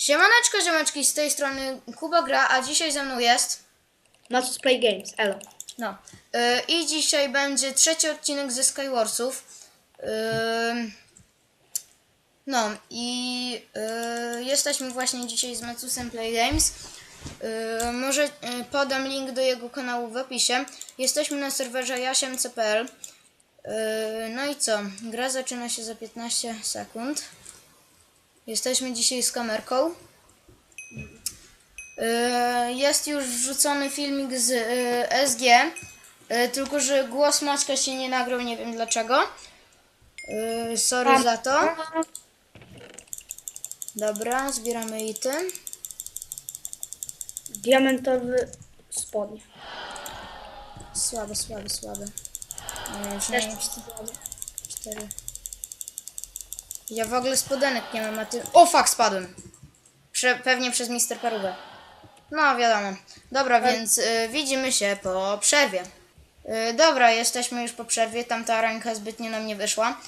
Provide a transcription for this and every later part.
Siemaneczko, ziomeczki, z tej strony Kuba Gra, a dzisiaj ze mną jest... Not play games, elo. No. Yy, I dzisiaj będzie trzeci odcinek ze Skywarsów. Yy, no i yy, jesteśmy właśnie dzisiaj z Macusem Play Games. Yy, może yy, podam link do jego kanału w opisie. Jesteśmy na serwerze jasiemc.pl. Yy, no i co? Gra zaczyna się za 15 sekund. Jesteśmy dzisiaj z kamerką. Yy, Jest już wrzucony filmik z yy, SG, yy, tylko że głos Maćka się nie nagrał, nie wiem dlaczego. Sorry za to. Dobra, zbieramy ity. Diamentowy spodnie. Słabe, słabe, słabe. Nie wiem, cztery. cztery. Ja w ogóle spodenek nie mam, a ty... O, fuck, spadłem. Prze pewnie przez Mister Parówę. No, wiadomo. Dobra, więc y, widzimy się po przerwie. Y, dobra, jesteśmy już po przerwie. Tamta ręka zbytnio nam nie wyszła.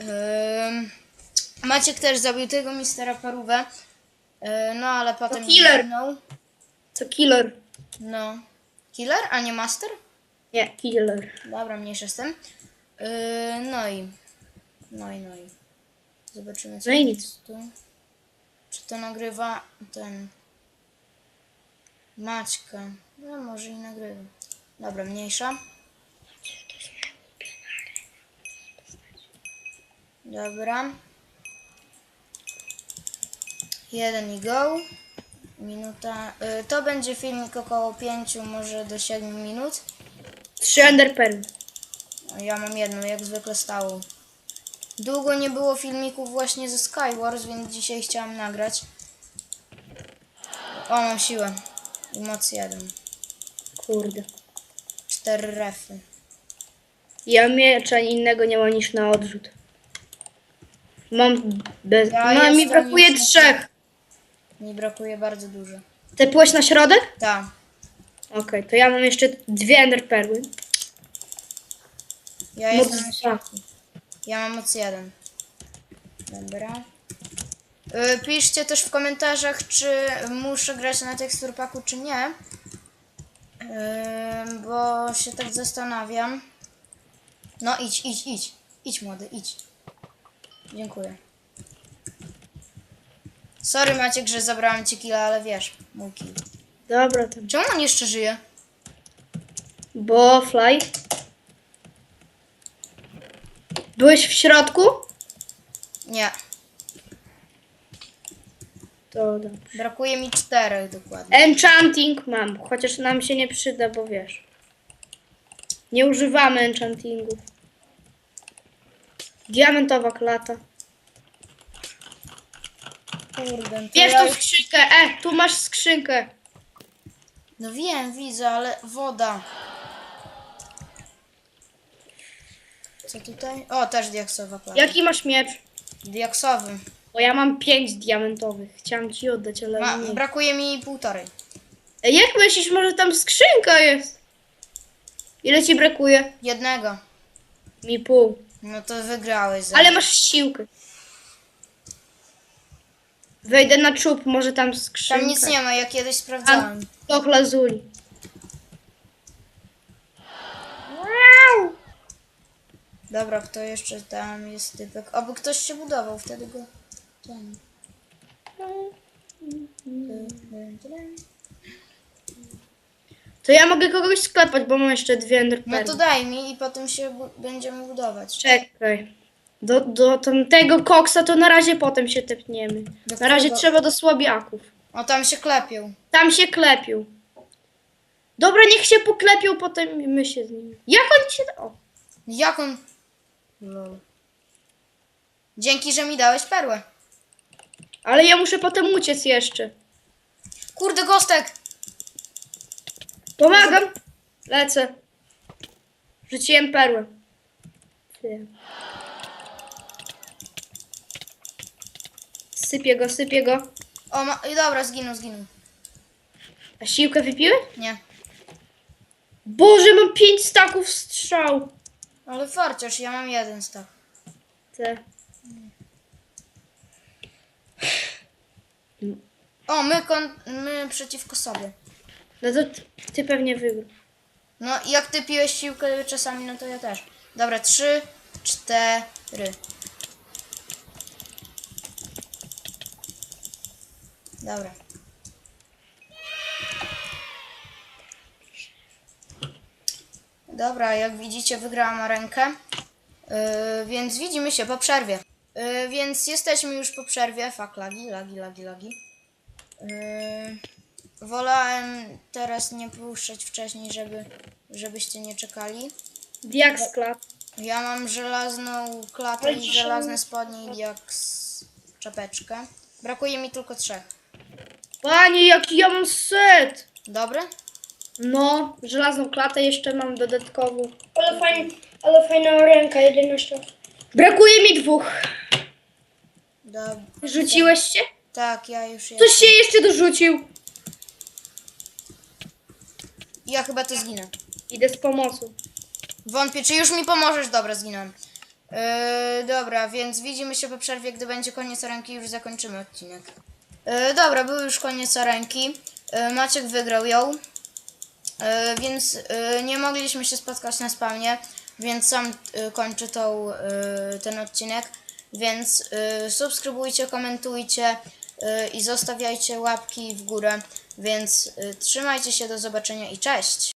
Y, Maciek też zabił tego Mistera Parówę. Y, no, ale potem... killer. zginął. To killer. No. Killer, a nie Master? Nie, killer. Dobra, mniejsza z tym. Yy, no i. No i, no i. Zobaczymy co i jest tu. Czy to nagrywa ten. Maćka. No może i nagrywa. Dobra, mniejsza. Dobra. Jeden i go. Minuta. Yy, to będzie filmik około 5, może do 7 minut. Trzy enderperły. A Ja mam jedną, jak zwykle stałą. Długo nie było filmików właśnie ze Skywars, więc dzisiaj chciałam nagrać. O, mam siłę. I moc jeden. Kurde. Cztery refy. Ja miecza innego nie mam niż na odrzut. Mam bez... Ja no mi jestem brakuje już na trzech. Mi brakuje bardzo dużo. Ty płeć na środek? Tak. Okej, to ja mam jeszcze dwie enderperły. Ja Moc jestem na dwa. środku. Ja mam moc jeden. Dobra. Y, Piszcie też w komentarzach, czy muszę grać na teksturpaku, czy nie. Y, Bo się tak zastanawiam. No idź, idź, idź. Idź młody, idź. Dziękuję. Sorry Maciek, że zabrałem ci killa, ale wiesz, mój kill. Dobra, tam. Czemu on jeszcze żyje? Bo fly. Byłeś w środku? Nie. To dobrze. Brakuje mi czterech dokładnie. Enchanting mam, chociaż nam się nie przyda, bo wiesz. Nie używamy enchantingów. Diamentowa klata. Kurde, to ja tą już- skrzynkę, e, tu masz skrzynkę. No wiem, widzę, ale woda. Co tutaj? O, też diaksowa plata. Jaki masz miecz? Diaksowy. Bo ja mam pięć diamentowych. Chciałam ci oddać, ale Ma, nie. brakuje mi półtorej. Jak myślisz, może tam skrzynka jest? Ile ci brakuje? Jednego. Mi pół. No to wygrałeś. Za Ale masz siłkę. Wejdę na czub, może tam skrzynka. Tam nic nie ma, ja kiedyś sprawdzałem. Do glazuli. Dobra, kto jeszcze tam jest typek? Oby ktoś się budował, wtedy go... Ten. To ja mogę kogoś sklepać, bo mam jeszcze dwie No enderperły. to daj mi i potem się bu- będziemy budować. Czekaj. Do, do tamtego koksa to na razie potem się tepniemy. Do Na razie którego? trzeba do słabiaków. O, tam się klepią. Tam się klepią. Dobra, niech się poklepią, potem my się z nimi. Jak oni się... O. Jak on... Lol. Dzięki, że mi dałeś perłę. Ale ja muszę potem uciec jeszcze. Kurde, Gostek! Pomagam. Lecę. Rzuciłem perłę. Ty. Sypię go, sypię go. O, ma... i dobra, zginął, zginął. A siłkę wypiłeś? Nie. Boże, mam pięć staków strzał. Ale farciarz, ja mam jeden staw. Te. O, my, kon... my przeciwko sobie. No to ty, ty pewnie wygrasz. No, jak ty piłeś siłkę czasami, no to ja też. Dobra, trzy, cztery. Dobra. Dobra, jak widzicie, wygrałam rękę. Yy, więc widzimy się po przerwie. Yy, więc jesteśmy już po przerwie. Fak, lagi, lagi, lagi, lagi. Yy, wolałem teraz nie puszczać wcześniej, żeby, żebyście nie czekali. Jak sklep. Ja mam żelazną klatę i żelazne spodnie i diaks czapeczkę. Brakuje mi tylko trzech. Panie, jaki ja mam set! Dobry? No, żelazną klatę jeszcze mam dodatkową. Ale, fajn, ale fajna ręka, 11. Brakuje mi dwóch. Dob Rzuciłeś się? tak, ja już Ktoś jestem. się jeszcze dorzucił. Ja chyba to zginę. Idę z pomocą. Wątpię, czy już mi pomożesz? Dobra, zginąłem. Yy, dobra, więc widzimy się po przerwie, gdy będzie koniec ręki, już zakończymy odcinek. Yy, dobra, był już koniec ręki. Yy, Maciek wygrał ją. Yy, więc yy, nie mogliśmy się spotkać na spawnie, więc sam yy, kończę tą, ten odcinek. Więc subskrybujcie, komentujcie i zostawiajcie łapki w górę. Więc trzymajcie się, do zobaczenia i cześć!